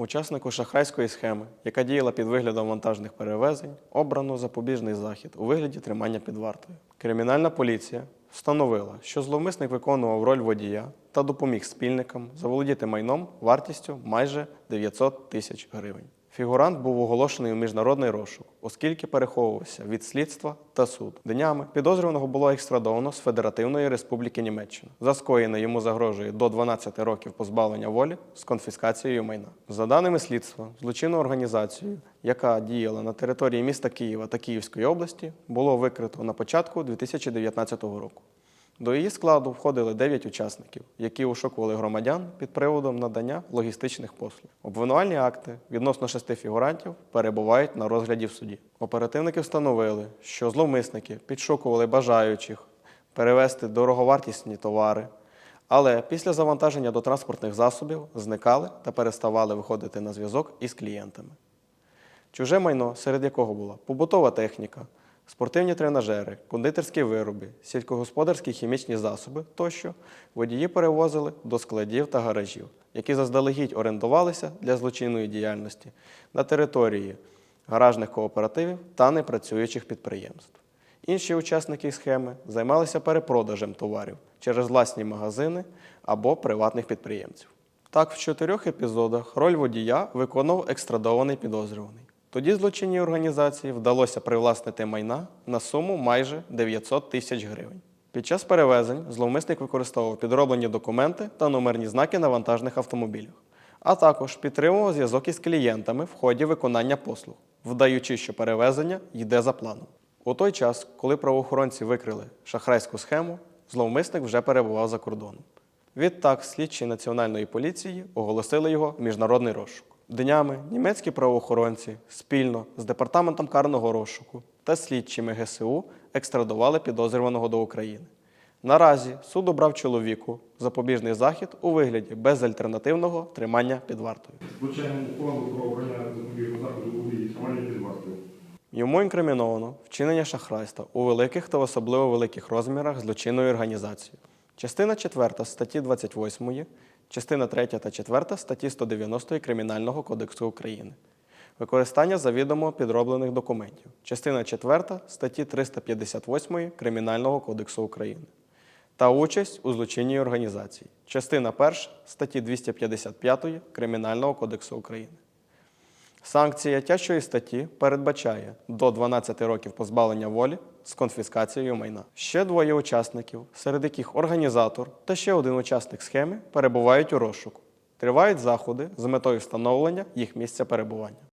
Учаснику шахрайської схеми, яка діяла під виглядом вантажних перевезень, обрано запобіжний захід у вигляді тримання під вартою. Кримінальна поліція встановила, що зловмисник виконував роль водія та допоміг спільникам заволодіти майном вартістю майже 900 тисяч гривень. Фігурант був оголошений у міжнародний розшук, оскільки переховувався від слідства та суду. Днями підозрюваного було екстрадовано з Федеративної Республіки Німеччина. За скоєне йому загрожує до 12 років позбавлення волі з конфіскацією майна. За даними слідства, злочинну організацію, яка діяла на території міста Києва та Київської області, було викрито на початку 2019 року. До її складу входили 9 учасників, які ошукували громадян під приводом надання логістичних послуг. Обвинувальні акти відносно шести фігурантів перебувають на розгляді в суді. Оперативники встановили, що зловмисники підшукували бажаючих перевезти дороговартісні товари, але після завантаження до транспортних засобів зникали та переставали виходити на зв'язок із клієнтами. Чуже майно, серед якого була побутова техніка, спортивні тренажери, кондитерські вироби, сільськогосподарські хімічні засоби тощо водії перевозили до складів та гаражів, які заздалегідь орендувалися для злочинної діяльності на території гаражних кооперативів та непрацюючих підприємств. Інші учасники схеми займалися перепродажем товарів через власні магазини або приватних підприємців. Так, в чотирьох епізодах роль водія виконував екстрадований підозрюваний. Тоді злочинній організації вдалося привласнити майна на суму майже 900 тисяч гривень. Під час перевезень зловмисник використовував підроблені документи та номерні знаки на вантажних автомобілях, а також підтримував зв'язок із клієнтами в ході виконання послуг, вдаючи, що перевезення йде за планом. У той час, коли правоохоронці викрили шахрайську схему, зловмисник вже перебував за кордоном. Відтак, слідчі національної поліції оголосили його міжнародний розшук. Днями німецькі правоохоронці спільно з департаментом карного розшуку та слідчими ГСУ екстрадували підозрюваного до України. Наразі суд обрав чоловіку запобіжний захід у вигляді безальтернативного тримання під вартою. Звичайному ухвалу про обрання запобіжного заходу у вигляді тримання під вартою. Йому інкриміновано вчинення шахрайства у великих та особливо великих розмірах злочинною організацією. Частина 4 статті 28, частина 3 та 4 статті 190 Кримінального кодексу України. Використання завідомо підроблених документів. Частина 4 статті 358 Кримінального кодексу України. Та участь у злочинній організації. Частина 1 статті 255 Кримінального кодексу України. Санкція тяжчої статті передбачає до 12 років позбавлення волі з конфіскацією майна. Ще двоє учасників, серед яких організатор та ще один учасник схеми, перебувають у розшуку. Тривають заходи з метою встановлення їх місця перебування.